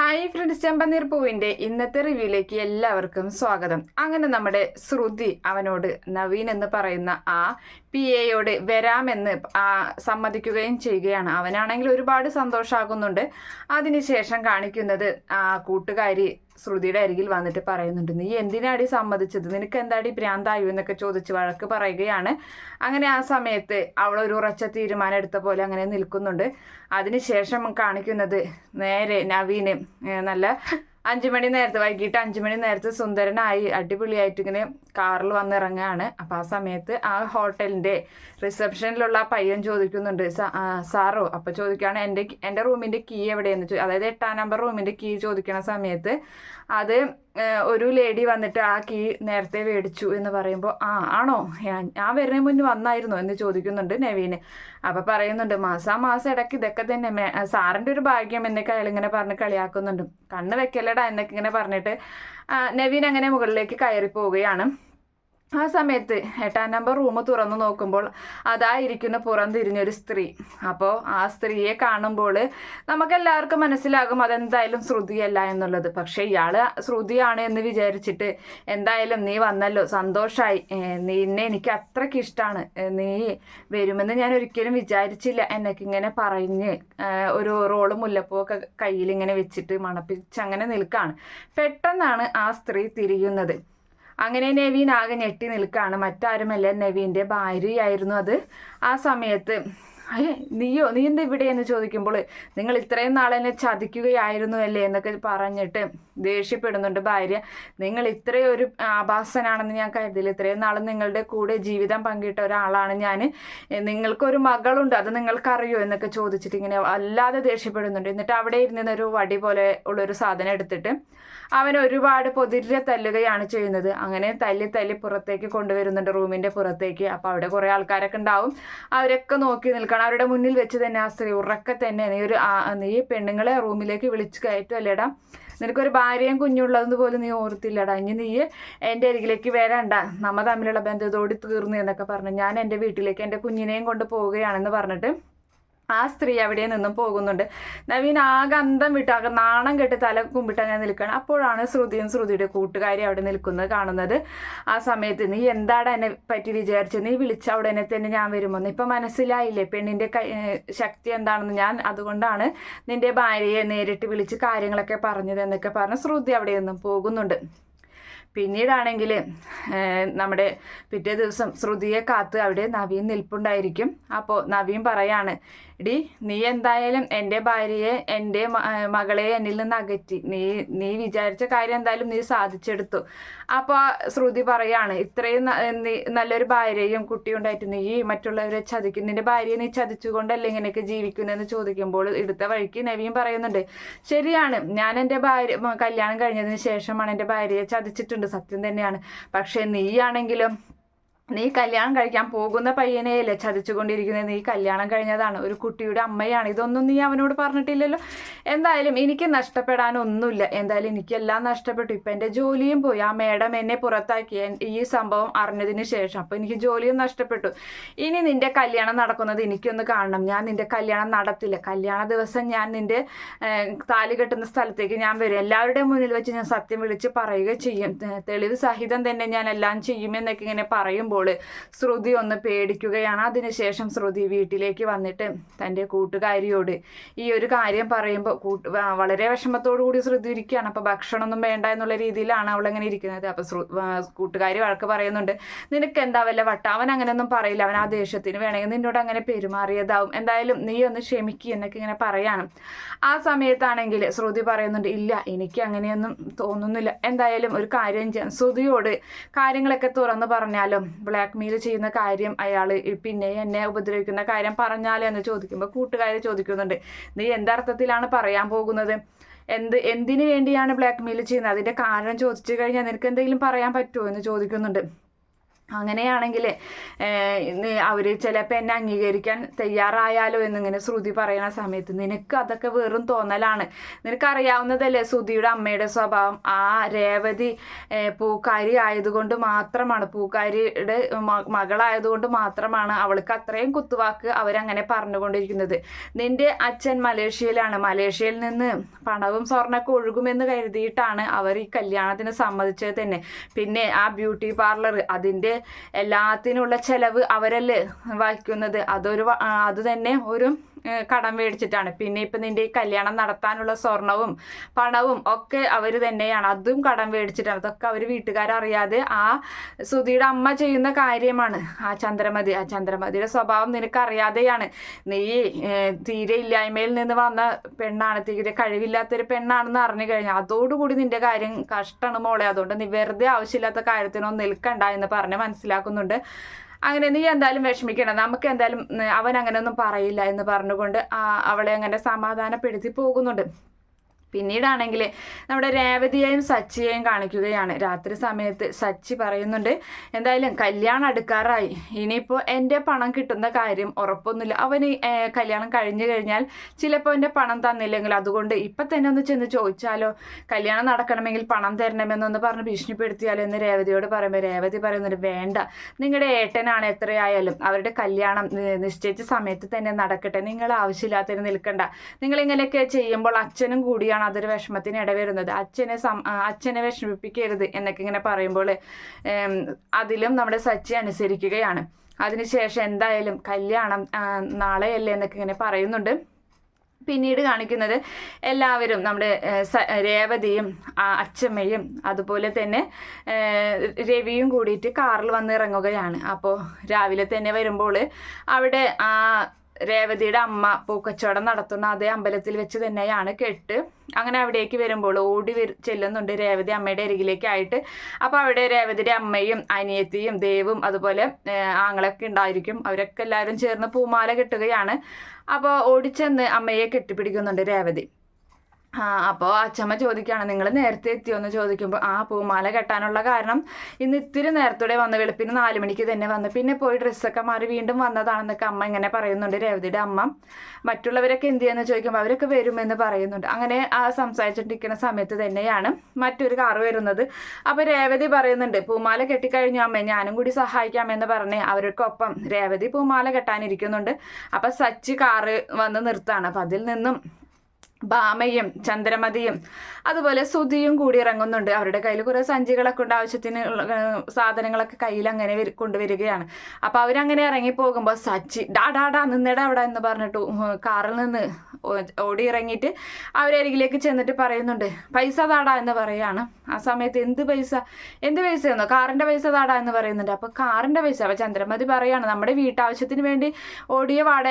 Hi friends ചെമ്പനീർ പൂവിന്റെ ഇന്നത്തെ റിവ്യൂയിലേക്ക് എല്ലാവർക്കും സ്വാഗതം. അങ്ങനെ നമ്മുടെ ശ്രുതി അവനോട് നവീൻ എന്ന് പറയുന്ന ആ പി എയോട് വരാമെന്ന് സമ്മതിക്കുകയും ചെയ്യുകയാണ്. അവനാണെങ്കിൽ ഒരുപാട് സന്തോഷമാകുന്നുണ്ട് അതിനുശേഷം കാണിക്കുന്നത് ആ കൂട്ടുകാരി ശ്രുതിയുടെ അരികിൽ വന്നിട്ട് പറയുന്നുണ്ട് നീ എന്തിനാടി സമ്മതിച്ചത്? നിനക്ക് എന്താടി ഭ്രാന്തായു? എന്നൊക്കെ ചോദിച്ച് വഴക്ക് പറയുകയാണ്. അങ്ങനെ ആ സമയത്ത് അവൾ ഒരു ഉറച്ച തീരുമാനം എടുത്ത പോലെ അങ്ങനെ നിൽക്കുന്നുണ്ട്. അതിനുശേഷം കാണിക്കുന്നത് നേരെ നവീന് നല്ല അഞ്ചു മണി നേരത്തെ വൈകിട്ട് അഞ്ചു മണി നേരത്തെ സുന്ദരനായി അടിപൊളിയായിട്ട് ഇങ്ങനെ കാറിൽ വന്നിറങ്ങുകയാണ്. അപ്പം ആ സമയത്ത് ആ ഹോട്ടലിന്റെ റിസപ്ഷനിലുള്ള പയ്യൻ ചോദിക്കുന്നുണ്ട് സാറോ? അപ്പം ചോദിക്കുകയാണ് എന്റെ എന്റെ റൂമിന്റെ കീ എവിടെയെന്ന്? അതായത് എട്ടാം നമ്പർ റൂമിന്റെ കീ ചോദിക്കുന്ന സമയത്ത് അത് ഒരു ലേഡി വന്നിട്ട് ആ കീ നേരത്തെ മേടിച്ചു എന്ന് പറയുമ്പോൾ ആ ആണോ? ഞാൻ വരുന്നതിന് മുന്നേ വന്നായിരുന്നു എന്ന് ചോദിക്കുന്നുണ്ട് നവീന്. അപ്പം പറയുന്നുണ്ട് മാസാ മാസം ഇടയ്ക്ക് ഇതൊക്കെ തന്നെ സാറിന്റെ ഒരു ഭാഗ്യം എന്നൊക്കെ അയാൾ ഇങ്ങനെ പറഞ്ഞ് കളിയാക്കുന്നുണ്ട്. കണ്ണ് വെക്കല്ലടാ എന്നൊക്കെ ഇങ്ങനെ പറഞ്ഞിട്ട് നവീൻ അങ്ങനെ മുകളിലേക്ക് കയറി പോവുകയാണ് ആ സമയത്ത് എട്ടാം നമ്പർ റൂം തുറന്നു നോക്കുമ്പോൾ അതായിരിക്കുന്ന പുറം തിരിഞ്ഞൊരു സ്ത്രീ. അപ്പോൾ ആ സ്ത്രീയെ കാണുമ്പോൾ നമുക്കെല്ലാവർക്കും മനസ്സിലാകും അതെന്തായാലും ശ്രുതിയല്ല എന്നുള്ളത്. പക്ഷേ ഇയാൾ ശ്രുതിയാണ് എന്ന് വിചാരിച്ചിട്ട് എന്തായാലും നീ വന്നല്ലോ സന്തോഷായി. നിന്നെ എനിക്ക് അത്രയ്ക്ക് ഇഷ്ടമാണ് നീ വരുമെന്ന് ഞാൻ ഒരിക്കലും വിചാരിച്ചില്ല. എന്നൊക്കെ ഇങ്ങനെ പറഞ്ഞ് ഒരു റോൾ മുല്ലപ്പൂവൊക്കെ കയ്യിൽ ഇങ്ങനെ വെച്ചിട്ട് മണപ്പിച്ച് അങ്ങനെ നിൽക്കുകയാണ് പെട്ടെന്നാണ് ആ സ്ത്രീ തിരിയുന്നത്. അങ്ങനെ നവീൻ ആകെ ഞെട്ടി നിൽക്കുകയാണ് മറ്റാരുമല്ല നവീന്റെ ഭാര്യയായിരുന്നു അത്. ആ സമയത്ത് അയ്യേ നീയോ നീ എന്താ ഇവിടെ എന്ന് ചോദിക്കുമ്പോൾ നിങ്ങൾ ഇത്രയും നാളെന്നെ ചതിക്കുകയായിരുന്നു അല്ലേ? എന്നൊക്കെ പറഞ്ഞിട്ട് ദേഷ്യപ്പെടുന്നുണ്ട് ഭാര്യ. നിങ്ങൾ ഇത്രയും ഒരു ആഭാസനാണെന്ന് ഞാൻ കരുതില്ല. ഇത്രയും നാൾ നിങ്ങളുടെ കൂടെ ജീവിതം പങ്കിട്ട ഒരാളാണ് ഞാൻ നിങ്ങൾക്കൊരു മകളുണ്ട് അത് നിങ്ങൾക്കറിയോ? എന്നൊക്കെ ചോദിച്ചിട്ട് ഇങ്ങനെ അല്ലാതെ ദേഷ്യപ്പെടുന്നുണ്ട്. എന്നിട്ട് അവിടെ ഇരുന്ന ഒരു വടി പോലെ ഉള്ളൊരു സാധനം എടുത്തിട്ട് അവൻ ഒരുപാട് പൊതിരെ തല്ലുകയാണ് ചെയ്യുന്നത്. അങ്ങനെ തല്ലി തല്ലി പുറത്തേക്ക് കൊണ്ടുവരുന്നുണ്ട് റൂമിന്റെ പുറത്തേക്ക്. അപ്പോൾ അവിടെ കുറേ ആൾക്കാരൊക്കെ ഉണ്ടാവും. അവരൊക്കെ നോക്കി നിൽക്കണം. അവരുടെ മുന്നിൽ വെച്ച് തന്നെ ആ സ്ത്രീ ഉറക്കെ തന്നെ നീ ഒരു നീ പെണ്ണുങ്ങളെ റൂമിലേക്ക് വിളിച്ച് കയറ്റുമല്ലേടാ നിനക്കൊരു ഭാര്യയും കുഞ്ഞുള്ളതെന്ന് പോലും നീ ഓർത്തില്ലടാ. ഇനി നീ എന്റെ അരികിലേക്ക് വരണ്ട. നമ്മ തമ്മിലുള്ള ബന്ധത്തോടി തീർന്നു എന്നൊക്കെ പറഞ്ഞു. ഞാൻ എന്റെ വീട്ടിലേക്ക് എന്റെ കുഞ്ഞിനെയും കൊണ്ട് പോവുകയാണെന്ന് പറഞ്ഞിട്ട് ആ സ്ത്രീ അവിടെ നിന്നും പോകുന്നുണ്ട്. നവീൻ ആകെ അന്തം വിട്ട് ആകെ നാണം കെട്ട് തല കുമ്പിട്ട് അങ്ങനെ നിൽക്കുകയാണ്. അപ്പോഴാണ് ശ്രുതിയും ശ്രുതിയുടെ കൂട്ടുകാരി അവിടെ നിൽക്കുന്നത് കാണുന്നത്. ആ സമയത്ത് നീ എന്താണ് എന്നെ പറ്റി വിചാരിച്ചത്? നീ വിളിച്ച അവിടെ എന്നെ തന്നെ ഞാൻ വരുമെന്ന്. ഇപ്പം മനസ്സിലായില്ലേ? പെണ്ണിന്റെ ശക്തി എന്താണെന്ന് ഞാൻ അതുകൊണ്ടാണ് നിന്റെ ഭാര്യയെ നേരിട്ട് വിളിച്ച് കാര്യങ്ങളൊക്കെ പറഞ്ഞത് എന്നൊക്കെ പറഞ്ഞ് ശ്രുതി അവിടെ നിന്നും പോകുന്നുണ്ട്. പിന്നീടാണെങ്കിൽ നമ്മുടെ പിറ്റേ ദിവസം ശ്രുതിയെ കാത്ത് അവിടെ നവീൻ നിൽപ്പുണ്ടായിരിക്കും. അപ്പോൾ നവീൻ പറയാണ് എടി നീ എന്തായാലും എന്റെ ഭാര്യയെ എന്റെ മകളെ എന്നിൽ നിന്ന് അകറ്റി. നീ നീ വിചാരിച്ച കാര്യം എന്തായാലും നീ സാധിച്ചെടുത്തു. അപ്പോൾ ശ്രുതി പറയാണ് ഇത്രയും നല്ലൊരു ഭാര്യയും കുട്ടിയും ഉണ്ടായിട്ട് നീ മറ്റുള്ളവരെ ചതിക്കും. നിന്റെ ഭാര്യയെ നീ ചതിച്ചുകൊണ്ടല്ലേ ഇങ്ങനെയൊക്കെ ജീവിക്കുന്നതെന്ന് ചോദിക്കുമ്പോൾ എടുത്ത വഴിക്ക് നവീൻ പറയുന്നുണ്ട്. ശരിയാണ് ഞാൻ എന്റെ ഭാര്യ കല്യാണം കഴിഞ്ഞതിന് ശേഷമാണ് എന്റെ ഭാര്യയെ ചതിച്ചിട്ടുണ്ട്. സത്യം തന്നെയാണ്. പക്ഷേ നീയാണെങ്കിലും നീ കല്യാണം കഴിക്കാൻ പോകുന്ന പയ്യനെയല്ലേ ചതിച്ചുകൊണ്ടിരിക്കുന്നത്? നീ കല്യാണം കഴിഞ്ഞതാണ്. ഒരു കുട്ടിയുടെ അമ്മയാണ്. ഇതൊന്നും നീ അവനോട് പറഞ്ഞിട്ടില്ലല്ലോ. എന്തായാലും എനിക്ക് നഷ്ടപ്പെടാനൊന്നുമില്ല. എന്തായാലും എനിക്കെല്ലാം നഷ്ടപ്പെട്ടു. ഇപ്പം എന്റെ ജോലിയും പോയി. ആ മേഡം എന്നെ പുറത്താക്കി. ഈ സംഭവം അറിഞ്ഞതിന് ശേഷം അപ്പോൾ എനിക്ക് ജോലിയും നഷ്ടപ്പെട്ടു. ഇനി നിന്റെ കല്യാണം നടക്കുന്നത് എനിക്കൊന്ന് കാണണം. ഞാൻ നിന്റെ കല്യാണം നടത്തില്ല. കല്യാണ ദിവസം ഞാൻ ഏഹ്, താലി കെട്ടുന്ന സ്ഥലത്തേക്ക് ഞാൻ വരും. എല്ലാവരുടെയും മുന്നിൽ വെച്ച് ഞാൻ സത്യം വിളിച്ച് പറയുക ചെയ്യും. തെളിവ് സഹിതം തന്നെ ഞാൻ എല്ലാം ചെയ്യുമെന്നൊക്കെ ഇങ്ങനെ പറയുമ്പോൾ ശ്രുതി ഒന്ന് പേടിക്കുകയാണ്. അതിനുശേഷം ശ്രുതി വീട്ടിലേക്ക് വന്നിട്ട് തന്റെ കൂട്ടുകാരിയോട് ഈ ഒരു കാര്യം പറയുമ്പോൾ കൂട്ട് വളരെ വിഷമത്തോടു കൂടി ശ്രുതി ഇരിക്കുകയാണ്. അപ്പോൾ ഭക്ഷണമൊന്നും വേണ്ട എന്നുള്ള രീതിയിലാണ് അവളങ്ങനെ ഇരിക്കുന്നത്. അപ്പോൾ ശ്രു കൂട്ടുകാരി വഴക്ക് പറയുന്നുണ്ട്. നിനക്ക് എന്താ വല്ല വട്ട? അവൻ അങ്ങനെയൊന്നും പറയില്ല. അവൻ ആ ദേഷ്യത്തിന് വേണമെങ്കിൽ നിന്നോട് അങ്ങനെ പെരുമാറിയതാവും. എന്തായാലും നീ ഒന്ന് ക്ഷമിക്കുക എന്നൊക്കെ ഇങ്ങനെ പറയാണ്. ആ സമയത്താണെങ്കിൽ ശ്രുതി പറയുന്നുണ്ട് ഇല്ല എനിക്ക് അങ്ങനെയൊന്നും തോന്നുന്നില്ല. എന്തായാലും ഒരു കാര്യം ചെയ്യാം. ശ്രുതിയോട് കാര്യങ്ങളൊക്കെ തുറന്നു പറഞ്ഞാലും ബ്ലാക്ക് മെയിൽ ചെയ്യുന്ന കാര്യം അയാൾ പിന്നെ എന്നെ ഉപദ്രവിക്കുന്ന കാര്യം പറഞ്ഞാലേ എന്ന് ചോദിക്കുമ്പോൾ കൂട്ടുകാർ ചോദിക്കുന്നുണ്ട്. നീ എന്തർത്ഥത്തിലാണ് പറയാൻ പോകുന്നത്? എന്ത് എന്തിനു വേണ്ടിയാണ് ബ്ലാക്ക് മെയിൽ ചെയ്യുന്നത്? അതിന്റെ കാരണം ചോദിച്ചു കഴിഞ്ഞാൽ നിനക്ക് എന്തെങ്കിലും പറയാൻ പറ്റുമോ എന്ന് ചോദിക്കുന്നുണ്ട്. അങ്ങനെയാണെങ്കിൽ അവർ ചിലപ്പോൾ എന്നെ അംഗീകരിക്കാൻ തയ്യാറായാലോ എന്നിങ്ങനെ ശ്രുതി പറയുന്ന സമയത്ത് നിനക്ക് അതൊക്കെ വെറും തോന്നലാണ്. നിനക്കറിയാവുന്നതല്ലേ ശ്രുതിയുടെ അമ്മയുടെ സ്വഭാവം? ആ രേവതി പൂക്കാരി ആയതുകൊണ്ട് മാത്രമാണ്. പൂക്കാരിയുടെ മകളായതുകൊണ്ട് മാത്രമാണ് അവൾക്ക് അത്രയും കുത്തുവാക്ക് അവരങ്ങനെ പറഞ്ഞുകൊണ്ടിരിക്കുന്നത്. നിന്റെ അച്ഛൻ മലേഷ്യയിലാണ്. മലേഷ്യയിൽ നിന്ന് പണവും സ്വർണമൊക്കെ ഒഴുകുമെന്ന് കരുതിയിട്ടാണ് അവർ ഈ കല്യാണത്തിന് സമ്മതിച്ചത് തന്നെ. പിന്നെ ആ ബ്യൂട്ടി പാർലർ അതിന്റെ എല്ലാത്തിനുള്ള ചെലവ് അവരല്ലേ വഹിക്കുന്നത് അതൊരു അത് തന്നെ ഒരു കടം മേടിച്ചിട്ടാണ്. പിന്നെ ഇപ്പം നിന്റെ ഈ കല്യാണം നടത്താനുള്ള സ്വർണവും പണവും ഒക്കെ അവർ തന്നെയാണ്. അതും കടം മേടിച്ചിട്ടാണ്. അതൊക്കെ അവർ വീട്ടുകാരറിയാതെ ആ സുധിയുടെ അമ്മ ചെയ്യുന്ന കാര്യമാണ്. ആ ചന്ദ്രമതി ആ ചന്ദ്രമതിയുടെ സ്വഭാവം നിനക്കറിയാതെയാണ്. നീ തീരെ ഇല്ലായ്മയിൽ നിന്ന് വന്ന പെണ്ണാണ്. തീരെ കഴിവില്ലാത്തൊരു പെണ്ണാണെന്ന് അറിഞ്ഞു കഴിഞ്ഞാൽ അതോടുകൂടി നിന്റെ കാര്യം കഷ്ടമാണ് മോളെ. അതുകൊണ്ട് നീ വെറുതെ ആവശ്യമില്ലാത്ത കാര്യത്തിനൊന്നും നിൽക്കണ്ട എന്ന് പറഞ്ഞ് മനസ്സിലാക്കുന്നുണ്ട്. അങ്ങനെ നീ എന്തായാലും വിഷമിക്കണം നമുക്ക് എന്തായാലും അവൻ അങ്ങനെയൊന്നും പറയില്ല എന്ന് പറഞ്ഞുകൊണ്ട് അവളെ അങ്ങനെ സമാധാനപ്പെടുത്തി പോകുന്നുണ്ട്. പിന്നീടാണെങ്കിൽ നമ്മുടെ രേവതിയെയും സച്ചിയെയും കാണിക്കുകയാണ്. രാത്രി സമയത്ത് സച്ചി പറയുന്നുണ്ട് എന്തായാലും കല്യാണം അടുക്കാറായി. ഇനിയിപ്പോൾ എന്റെ പണം കിട്ടുന്ന കാര്യം ഉറപ്പൊന്നുമില്ല. അവന് കല്യാണം കഴിഞ്ഞു കഴിഞ്ഞാൽ ചിലപ്പോൾ എന്റെ പണം തന്നില്ലെങ്കിൽ അതുകൊണ്ട് ഇപ്പം തന്നെ ഒന്ന് ചെന്ന് ചോദിച്ചാലോ? കല്യാണം നടക്കണമെങ്കിൽ പണം തരണമെന്നൊന്ന് പറഞ്ഞ് ഭീഷണിപ്പെടുത്തിയാലോ എന്ന് രേവതിയോട് പറയുമ്പോൾ രേവതി പറയുന്നുണ്ട് വേണ്ട. നിങ്ങളുടെ ഏട്ടനാണ് എത്രയായാലും അവരുടെ കല്യാണം നിശ്ചയിച്ച സമയത്ത് തന്നെ നടക്കട്ടെ. നിങ്ങൾ ആവശ്യമില്ലാത്തതിന് നിൽക്കണ്ട. നിങ്ങളിങ്ങനെയൊക്കെ ചെയ്യുമ്പോൾ അച്ഛനും കൂടിയാണ് അതൊരു വിഷമത്തിന് ഇടവരുന്നത്. അച്ഛനെ സം അച്ഛനെ വിഷമിപ്പിക്കരുത് എന്നൊക്കെ ഇങ്ങനെ പറയുമ്പോൾ അതിലും നമ്മുടെ സച്ചി അനുസരിക്കുകയാണ്. അതിനുശേഷം എന്തായാലും കല്യാണം നാളെയല്ലേ എന്നൊക്കെ ഇങ്ങനെ പറയുന്നുണ്ട്. പിന്നീട് കാണിക്കുന്നത് എല്ലാവരും നമ്മുടെ രേവതിയും അച്ചമ്മയും അതുപോലെ തന്നെ രവിയും കൂടിയിട്ട് കാറിൽ വന്ന് ഇറങ്ങുകയാണ്. അപ്പോൾ രാവിലെ തന്നെ വരുമ്പോൾ അവിടെ ആ രേവതിയുടെ അമ്മ പൂക്കച്ചവടം നടത്തുന്ന അതേ അമ്പലത്തിൽ വെച്ച് തന്നെയാണ് കെട്ട്. അങ്ങനെ അവിടേക്ക് വരുമ്പോൾ ഓടി വരു ചെല്ലുന്നുണ്ട് രേവതി അമ്മയുടെ അരികിലേക്കായിട്ട്. അപ്പോൾ അവിടെ രേവതിയുടെ അമ്മയും അനിയത്തിയും ദേവും അതുപോലെ ആങ്ങളൊക്കെ ഉണ്ടായിരിക്കും. അവരൊക്കെ എല്ലാവരും ചേർന്ന് പൂമാല കെട്ടുകയാണ്. അപ്പോൾ ഓടിച്ചെന്ന് അമ്മയെ കെട്ടിപ്പിടിക്കുന്നുണ്ട് രേവതി. ആ അപ്പോൾ അച്ചമ്മ ചോദിക്കുകയാണ് നിങ്ങൾ നേരത്തെ എത്തിയോ? എന്ന് ചോദിക്കുമ്പോൾ ആ പൂമാല കെട്ടാനുള്ള കാരണം ഇന്ന് ഇത്തിരി നേരത്തോടെ വന്ന് വെളുപ്പിന് നാല് മണിക്ക് തന്നെ വന്ന്. പിന്നെ പോയി ഡ്രസ്സൊക്കെ മാറി വീണ്ടും വന്നതാണെന്നൊക്കെ അമ്മ ഇങ്ങനെ പറയുന്നുണ്ട് രേവതിയുടെ അമ്മ. മറ്റുള്ളവരൊക്കെ എന്ത് ചെയ്യുമെന്ന് ചോദിക്കുമ്പോൾ അവരൊക്കെ വരുമെന്ന് പറയുന്നുണ്ട്. അങ്ങനെ ആ സംസാരിച്ചിട്ടിരിക്കുന്ന സമയത്ത് തന്നെയാണ് മറ്റൊരു കാറ് വരുന്നത്. അപ്പോൾ രേവതി പറയുന്നുണ്ട് പൂമാല കെട്ടിക്കഴിഞ്ഞു അമ്മ ഞാനും കൂടി സഹായിക്കാമെന്ന് പറഞ്ഞ് അവർക്കൊപ്പം രേവതി പൂമാല കെട്ടാനിരിക്കുന്നുണ്ട്. അപ്പോൾ സച്ചി കാറ് വന്ന് നിർത്താണ് അപ്പം അതിൽ നിന്നും ഭാമയും ചന്ദ്രമതിയും അതുപോലെ സുധിയും കൂടി ഇറങ്ങുന്നുണ്ട് അവരുടെ കയ്യിൽ കുറേ സഞ്ചികളൊക്കെ ഉണ്ട്. ആവശ്യത്തിന് സാധനങ്ങളൊക്കെ കയ്യിൽ അങ്ങനെ വരു- കൊണ്ടുവരികയാണ്. അപ്പോൾ അവരങ്ങനെ ഇറങ്ങി പോകുമ്പോൾ സച്ചി ഡാ ഡാ ഡാ നിന്നേടാ അവിടെ എന്ന് പറഞ്ഞിട്ട് കാറിൽ നിന്ന് ഓടി ഇറങ്ങിയിട്ട് അവരരികിലേക്ക് ചെന്നിട്ട് പറയുന്നുണ്ട് പൈസ താടാ എന്ന് പറയാണ്. ആ സമയത്ത് എന്ത് പൈസ? എന്ത് പൈസയെന്നോ കാറിന്റെ പൈസ താടാ എന്ന് പറയുന്നുണ്ട്. അപ്പോൾ കാറിന്റെ പൈസ അപ്പോൾ ചന്ദ്രമതി പറയാണ് നമ്മുടെ വീട്ടാവശ്യത്തിന് വേണ്ടി ഓടിയ വാട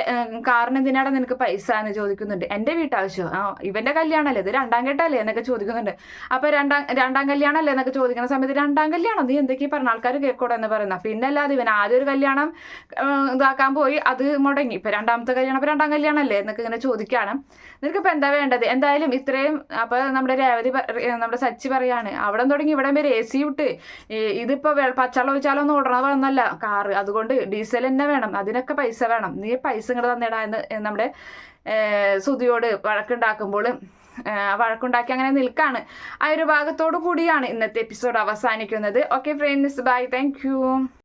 കാറിന് എന്തിനാടാ നിനക്ക് പൈസ എന്ന് ചോദിക്കുന്നുണ്ട്. എന്റെ വീട്ടാവശ്യം ആ ഇവന്റെ കല്യാണമല്ലേ ഇത് രണ്ടാം കെട്ടല്ലേ എന്നൊക്കെ ചോദിക്കുന്നുണ്ട്. അപ്പോൾ രണ്ടാം രണ്ടാം കല്യാണമല്ലേ എന്നൊക്കെ ചോദിക്കുന്ന സമയത്ത് രണ്ടാം കല്യാണം? നീ എന്തൊക്കെയാ പറഞ്ഞ? ആൾക്കാർ കേൾക്കോടെ എന്ന് പറയുന്ന. പിന്നെ അല്ലാതെ ഇവൻ ആദ്യം ഒരു കല്യാണം ഇതാക്കാൻ പോയി അത് മുടങ്ങി. ഇപ്പം രണ്ടാമത്തെ കല്യാണം അപ്പോൾ രണ്ടാം കല്യാണമല്ലേ എന്നൊക്കെ ഇങ്ങനെ ചോദിക്കുകയാണ് നിനക്കിപ്പോൾ എന്താ വേണ്ടത്? എന്തായാലും ഇത്രയും അപ്പോൾ നമ്മുടെ രേവതി നമ്മുടെ സച്ചി പറയാണ് അവിടെ തുടങ്ങി ഇവിടെ വരെ എ സി വിട്ട്. ഇതിപ്പോൾ പച്ചവെള്ളം ഒഴിച്ചാലൊന്നും ഓടണതൊന്നല്ല കാറ് അതുകൊണ്ട് ഡീസൽ തന്നെ വേണം. അതിനൊക്കെ പൈസ വേണം. നീ പൈസ ഇങ്ങോട്ട് തന്നിടാ എന്ന് നമ്മുടെ സുതിയോട് വഴക്കുണ്ടാക്കുമ്പോൾ വഴക്കുണ്ടാക്കി അങ്ങനെ നിൽക്കാണ്. ആ ഒരു ഭാഗത്തോടു കൂടിയാണ് ഇന്നത്തെ എപ്പിസോഡ് അവസാനിക്കുന്നത്. Okay friends bye thank